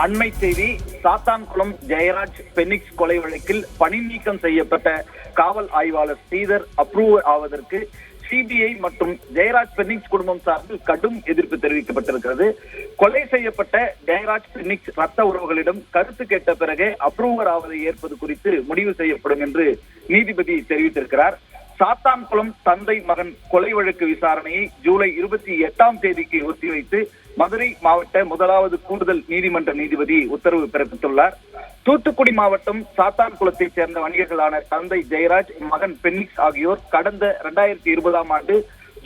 அண்மை செய்தி சாத்தான்குளம் ஜெயராஜ் பெனிக்ஸ் கொலை வழக்கில் பணி நீக்கம் செய்யப்பட்ட காவல் ஆய்வாளர் ஸ்ரீதர் அப்ரூவ் ஆவதற்கு சிபிஐ மற்றும் ஜெயராஜ் பெனிக்ஸ் குடும்பம் சார்பில் கடும் எதிர்ப்பு தெரிவிக்கப்பட்டிருக்கிறது. கொலை செய்யப்பட்ட ஜெயராஜ் பெனிக்ஸ் ரத்த உறவுகளிடம் கருத்து கேட்ட பிறகே அப்ரூவர் ஆவதை ஏற்பது குறித்து முடிவு செய்யப்படும் என்று நீதிபதி தெரிவித்திருக்கிறார். சாத்தான்குளம் தந்தை மகன் கொலை வழக்கு விசாரணையை ஜூலை இருபத்தி எட்டாம் தேதிக்கு ஒத்திவைத்து மதுரை மாவட்ட முதலாவது கூடுதல் நீதிமன்ற நீதிபதி உத்தரவு பிறப்பித்துள்ளார். தூத்துக்குடி மாவட்டம் சாத்தான்குளத்தைச் சேர்ந்த வணிகர்களான தந்தை ஜெயராஜ் மகன் பென்னிக்ஸ் ஆகியோர் கடந்த இரண்டாயிரத்தி இருபதாம் ஆண்டு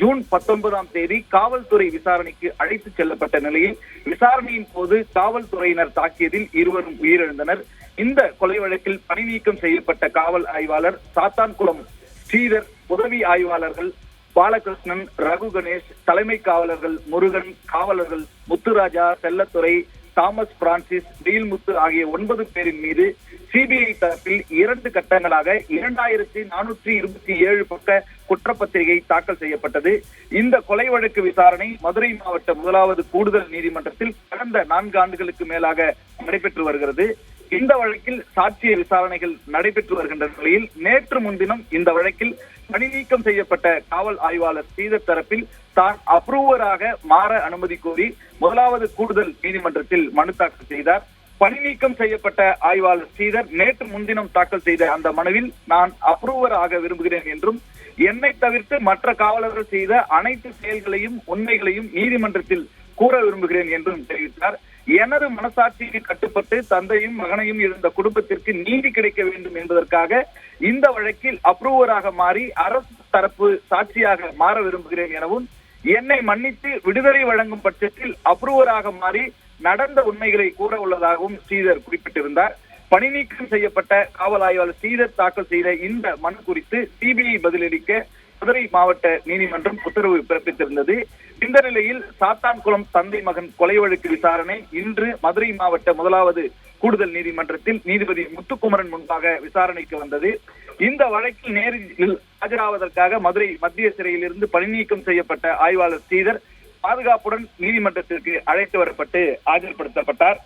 ஜூன் பத்தொன்பதாம் தேதி காவல்துறை விசாரணைக்கு அழைத்து செல்லப்பட்ட நிலையில் விசாரணையின் போது காவல்துறையினர் தாக்கியதில் இருவரும் உயிரிழந்தனர். இந்த கொலை வழக்கில் பணி நீக்கம் செய்யப்பட்ட காவல் ஆய்வாளர் சாத்தான்குளம் ஸ்ரீதர் உதவி ஆய்வாளர்கள் பாலகிருஷ்ணன் ரகு கணேஷ் தலைமை காவலர்கள் முருகன் காவலர்கள் முத்துராஜா செல்லத்துறை தாமஸ் பிரான்சிஸ் நீல்முத்து ஆகிய ஒன்பது பேரின் மீது சிபிஐ தரப்பில் இரண்டு கட்டங்களாக இரண்டாயிரத்தி நானூற்றி இருபத்தி ஏழு பக்க குற்றப்பத்திரிகை தாக்கல் செய்யப்பட்டது. இந்த கொலை வழக்கு விசாரணை மதுரை மாவட்ட முதலாவது கூடுதல் நீதிமன்றத்தில் கடந்த நான்கு ஆண்டுகளுக்கு மேலாக நடைபெற்று வருகிறது. இந்த வழக்கில் சாட்சிய விசாரணைகள் நடைபெற்று வருகின்ற நிலையில் நேற்று முன்தினம் இந்த வழக்கில் பணி நீக்கம் செய்யப்பட்ட காவல் ஆய்வாளர் ஸ்ரீதர் தரப்பில் தான் அப்ரூவராக மாற அனுமதி கோரி முதலாவது கூடுதல் நீதிமன்றத்தில் மனு தாக்கல் செய்தார். பணி நீக்கம் செய்யப்பட்ட ஆய்வாளர் ஸ்ரீதர் நேற்று முன்தினம் தாக்கல் செய்த அந்த மனுவில் நான் அப்ரூவர் ஆக விரும்புகிறேன் என்றும் என்னை தவிர்த்து மற்ற காவலர்கள் செய்த அனைத்து செயல்களையும் உண்மைகளையும் நீதிமன்றத்தில் கூற விரும்புகிறேன் என்றும் தெரிவித்தார். எனது மனசாட்சிக்கு கட்டுப்பட்டு தந்தையும் மகனையும் இருந்த குடும்பத்திற்கு நீதி கிடைக்க வேண்டும் என்பதற்காக இந்த வழக்கில் அப்ரூவராக மாறி அரசு தரப்பு சாட்சியாக மாற விரும்புகிறேன் எனவும் என்னை மன்னித்து விடுதலை வழங்கும் பட்சத்தில் அப்ரூவராக மாறி நடந்த உண்மைகளை கூற உள்ளதாகவும் ஸ்ரீதர் குறிப்பிட்டிருந்தார். பணி நீக்கம் செய்யப்பட்ட காவல் ஆய்வாளர் ஸ்ரீதர் தாக்கல் செய்த இந்த மனு குறித்து சிபிஐ பதிலளிக்க மதுரை மாவட்ட நீதிமன்றம் உத்தரவு பிறப்பித்திருந்தது. இந்த நிலையில் சாத்தான்குளம் தந்தை மகன் கொலை வழக்கு விசாரணை இன்று மதுரை மாவட்ட முதலாவது கூடுதல் நீதிமன்றத்தில் நீதிபதி முத்துக்குமரன் முன்பாக விசாரணைக்கு வந்தது. இந்த வழக்கில் நேரில் ஆஜராவதற்காக மதுரை மத்திய சிறையில் இருந்து பணிநீக்கம் செய்யப்பட்ட ஆய்வாளர் ஸ்ரீதர் பாதுகாப்புடன் நீதிமன்றத்திற்கு அழைத்து வரப்பட்டு ஆஜர்படுத்தப்பட்டார்.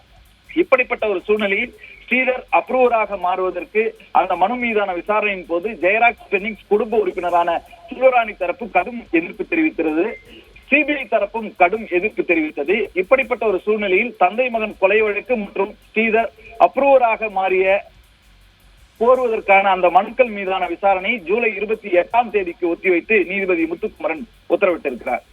இப்படிப்பட்ட ஒரு சூழ்நிலையில் ஸ்ரீதர் அப்ரூவராக மாறுவதற்கு அந்த மனு மீதான விசாரணையின் போது ஜெயராஜ் பென்னிங்ஸ் குடும்ப உறுப்பினரான சிவராணி தரப்பு கடும் எதிர்ப்பு தெரிவிக்கிறது சிபிஐ தரப்பும் கடும் எதிர்ப்பு தெரிவித்தது. இப்படிப்பட்ட ஒரு சூழ்நிலையில் தந்தை மகன் கொலை வழக்கு மற்றும் ஸ்ரீதர் அப்ரூவராக மாறிய கோருவதற்கான அந்த மனுக்கள் மீதான விசாரணை ஜூலை இருபத்தி எட்டாம் தேதிக்கு ஒத்திவைத்து நீதிபதி முத்துக்குமரன் உத்தரவிட்டிருக்கிறார்.